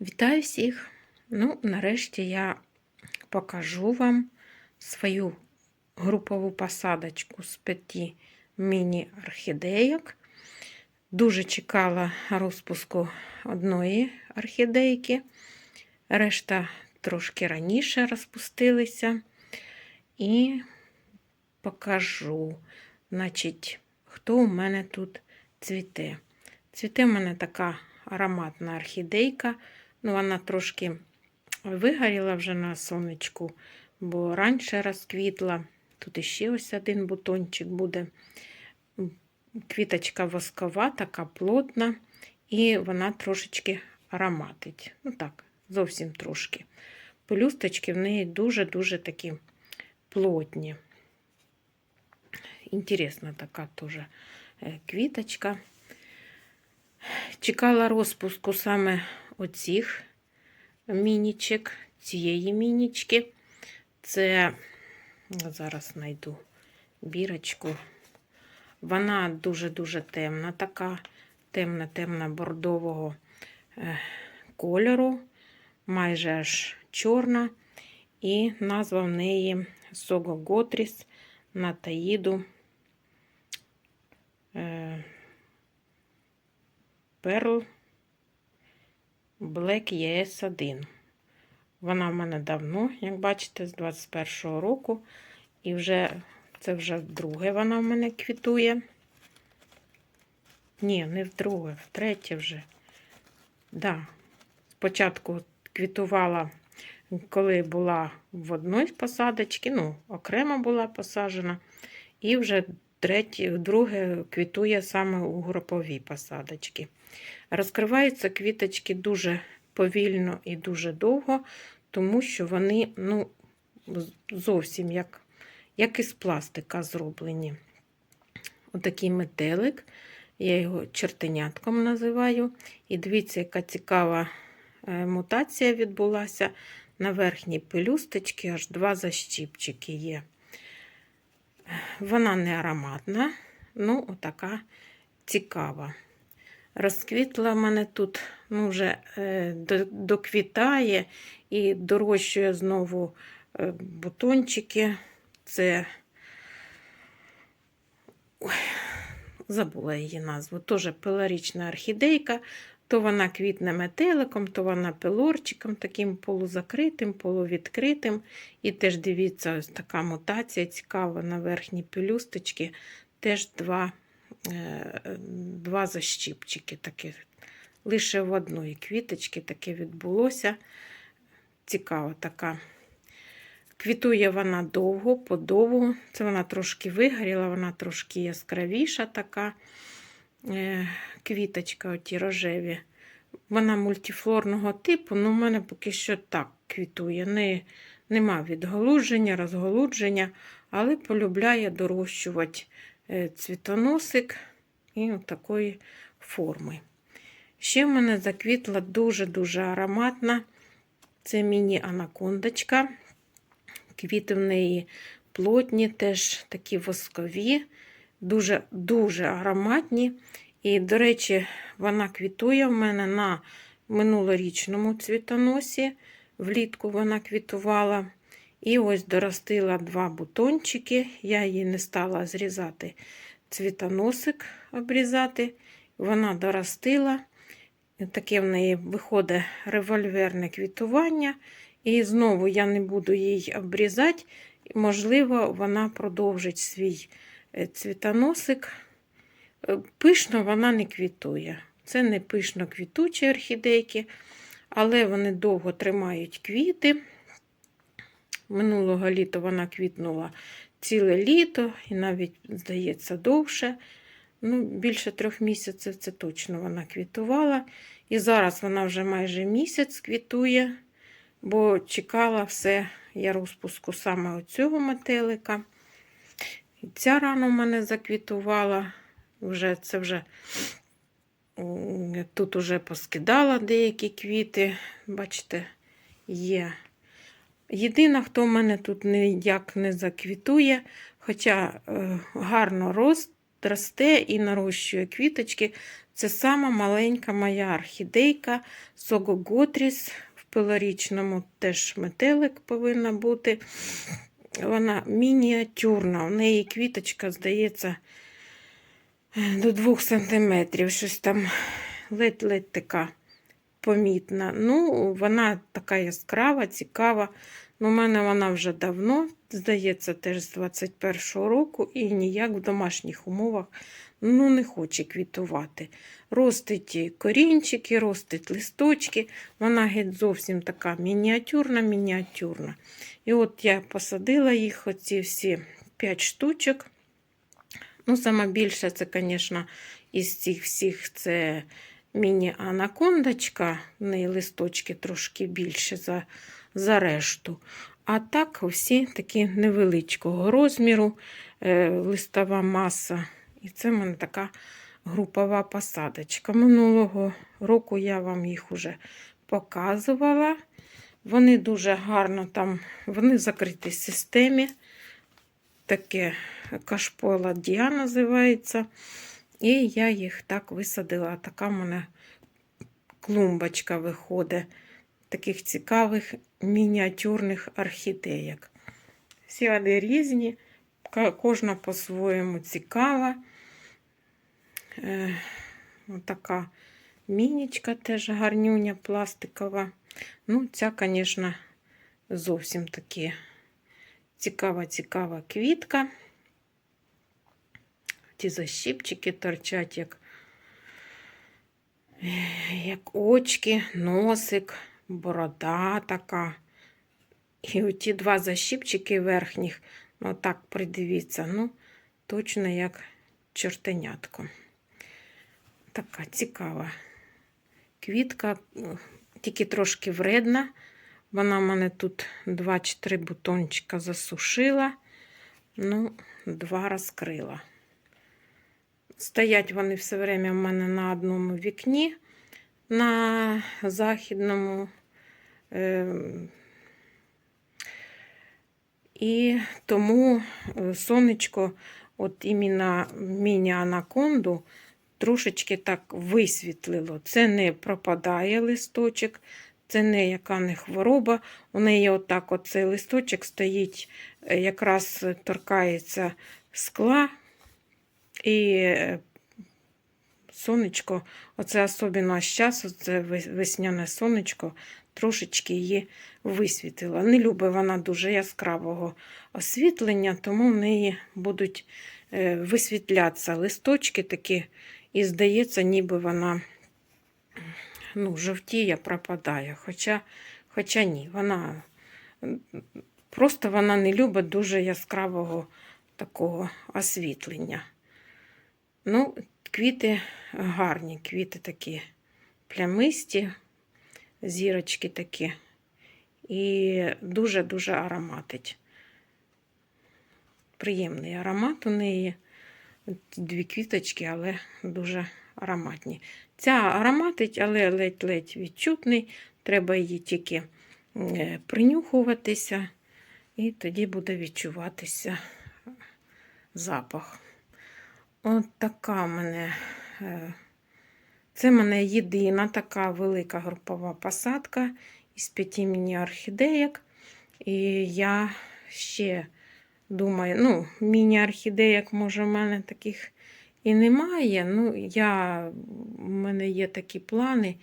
Вітаю всіх! Ну, нарешті я покажу вам свою групову посадочку з п'яти міні-орхідейок. Дуже чекала розпуску одної орхідейки. Решта трошки раніше розпустилися. І покажу, значить, хто у мене тут цвіте. Цвіте в мене така ароматна орхідейка. Ну, вона трошки вигоріла вже на сонечку, бо раніше розквітла. Тут іще ось один бутончик буде. Квіточка воскова, така плотна, і вона трошечки ароматить. Ну так, зовсім трошки. Пелюсточки в неї дуже-дуже такі плотні. Інтересна така теж квіточка. Чекала розпуску саме оцих мінічок, цієї мінічки. Це зараз знайду бірочку. Вона дуже-дуже темна, така темна-темна бордового кольору, майже аж чорна. І назва в неї Сого Готріс на Таїду. Pearl Black ES 1. Вона в мене давно, як бачите, з 21-го року. І вже це вже вдруге вона в мене квітує. Ні, не вдруге, втретє вже. Да. Спочатку квітувала, коли була в одній посадочці, ну, окремо була посаджена. І вже третє, друге квітує саме у груповій посадочці. Розкриваються квіточки дуже повільно і дуже довго, тому що вони ну, зовсім як як із пластика зроблені. Отакий метелик, я його чертенятком називаю. І дивіться, яка цікава мутація відбулася. На верхній пелюсточці аж два защіпчики є. Вона не ароматна, ну, отака цікава. Розквітла в мене тут ну, вже е, доквітає і дорощує знову е, бутончики. Це Ой, забула її назву. Теж пеларічна орхідейка. То вона квітне метеликом, то вона пелорчиком, таким полузакритим, полувідкритим. І теж дивіться, ось така мутація цікава на верхній пелюсточці. Теж два два защіпчики такі. Лише в одної квіточки таке відбулося. Цікава така. Квітує вона довго, подовго. Це вона трошки вигоріла, вона трошки яскравіша така е, квіточка, оті рожеві. Вона мультифлорного типу, але в мене поки що так квітує. Не, Нема відголудження, розголудження, але полюбляє дорощувати Е, цвітоносик і такої форми. Ще в мене заквітла дуже-дуже ароматна. Це міні-анакондочка. Квіти в неї плотні, теж такі воскові, дуже-дуже ароматні. І, до речі, вона квітує в мене на минулорічному цвітоносі. Влітку вона квітувала. І ось доростила два бутончики. Я її не стала зрізати цвітоносик обрізати. Вона доростила. Таке в неї виходить револьверне квітування. І знову я не буду її обрізати. Можливо, вона продовжить свій е, цвітоносик. Е, пишно вона не квітує. Це не пишно квітучі орхідейки, але вони довго тримають квіти. Минулого літа вона квітнула ціле літо і навіть, здається, довше. Ну, Більше трьох місяців це точно вона квітувала. І зараз вона вже майже місяць квітує, бо чекала все я розпуску саме оцього метелика. Ця рана в мене заквітувала. Вже Це вже тут вже поскидала деякі квіти. Бачите, є Єдина, хто в мене тут ніяк не заквітує, хоча е, гарно рост, росте і нарощує квіточки, Це сама маленька моя орхідейка Согоготріс в пилорічному теж метелик повинна бути. Вона мініатюрна. У неї квіточка, здається, до 2 см. Щось там ледь-ледь така помітна. Ну, вона така яскрава, цікава. Ну, У мене вона вже давно, здається, теж з 21-го року, і ніяк в домашніх умовах ну, не хоче квітувати. Ростить корінчики, ростить листочки. Вона геть зовсім така мініатюрна, мініатюрна. І от я посадила їх, оці всі 5 штучок. Ну, сама це, звісно, із цих всіх це міні-анакондочка. В неї листочки трошки більше за, за решту. А так, всі такі невеличкого розміру, е, листова маса. І це в мене така групова посадочка. Минулого року я вам їх уже показувала. Вони дуже гарно там, вони в закритій системі. Таке кашпола Діа називається. І я їх так висадила. Така в мене клумбочка виходить. Таких цікавих мініатюрних орхідеєк. Всі вони різні, кожна по-своєму цікава. Е, така мінічка теж гарнюня пластикова. Ну, ця, звісно, зовсім таки цікава-цікава квітка. Ті защіпчики торчать, як, як очки, носик, борода така. І оті два защіпчики верхніх, ну так придивіться, ну, точно як чортенятко. Така цікава квітка, тільки трошки вредна. Вона в мене тут 2 чи 3 бутончика засушила, ну, два розкрила. Стоять вони все время в мене на одному вікні, на західному. Е і тому е, сонечко, от іменно міні-анаконду, трошечки так висвітлило. Це не пропадає листочок, це не яка не хвороба. У неї отак оцей листочок стоїть, е, якраз торкається скла. І е, сонечко, оце особливо з часу, це весняне сонечко, трошечки її висвітила. Не любить вона дуже яскравого освітлення, тому в неї будуть е, висвітлятися листочки такі, і здається, ніби вона ну, жовтіє, пропадає. Хоча, хоча ні, вона просто вона не любить дуже яскравого такого освітлення. Ну, квіти гарні, квіти такі плямисті, зірочки такі. І дуже-дуже ароматить. Приємний аромат у неї. Дві квіточки, але дуже ароматні. Ця ароматить, але ледь-ледь відчутний. Треба її тільки е, принюхуватися, і тоді буде відчуватися запах. От така в мене. е, Це в мене єдина така велика групова посадка із п'яти міні-орхідеєк. І я ще думаю, ну, міні-орхідеєк, може, в мене таких і немає. Ну, я, в мене є такі плани,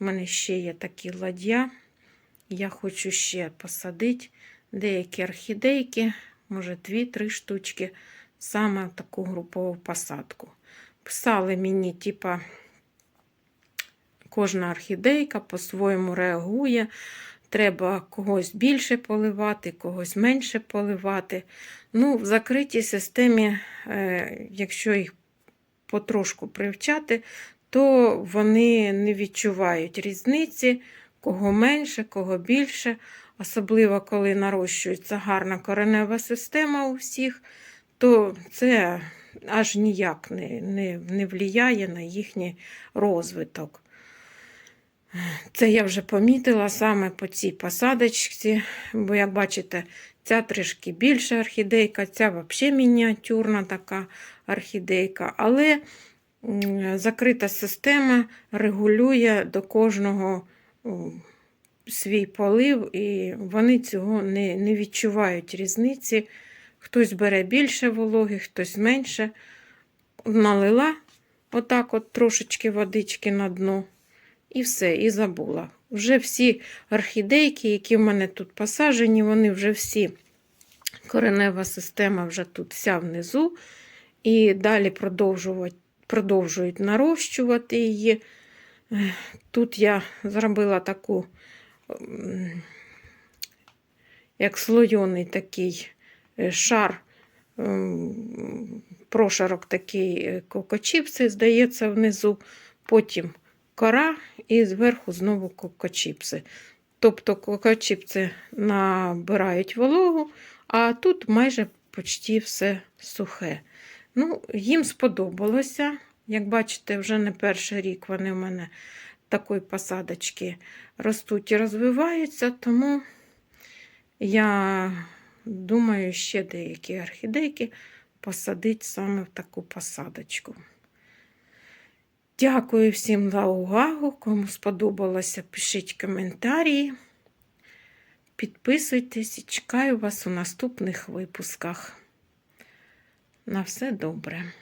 в мене ще є такі ладья. Я хочу ще посадити деякі орхідейки, може, дві-три штучки, саме таку групову посадку. Писали мені, типа, кожна орхідейка по-своєму реагує. Треба когось більше поливати, когось менше поливати. Ну, В закритій системі, е, якщо їх потрошку привчати, то вони не відчувають різниці, кого менше, кого більше. Особливо, коли нарощується гарна коренева система у всіх, то це аж ніяк не, не, не впливає на їхній розвиток. Це я вже помітила саме по цій посадочці, бо, як бачите, ця трішки більша орхідейка, ця взагалі мініатюрна така орхідейка. Але закрита система регулює до кожного свій полив, і вони цього не, не відчувають різниці. Хтось бере більше вологи, хтось менше. Налила отак от трошечки водички на дно. І все, і забула. Вже всі орхідейки, які в мене тут посаджені, вони вже всі, коренева система вже тут вся внизу. І далі продовжують нарощувати її. Тут я зробила таку, як слойоний такий шар, ем, прошарок такий е, кокочіпси, здається, внизу. Потім кора і зверху знову кокочіпси. Тобто кокочіпси набирають вологу, а тут майже почти все сухе. Ну, їм сподобалося. Як бачите, вже не перший рік вони в мене такої посадочки ростуть і розвиваються, тому я думаю, ще деякі орхідейки посадить саме в таку посадочку. Дякую всім за увагу. Кому сподобалося, пишіть коментарі. Підписуйтесь і чекаю вас у наступних випусках. На все добре.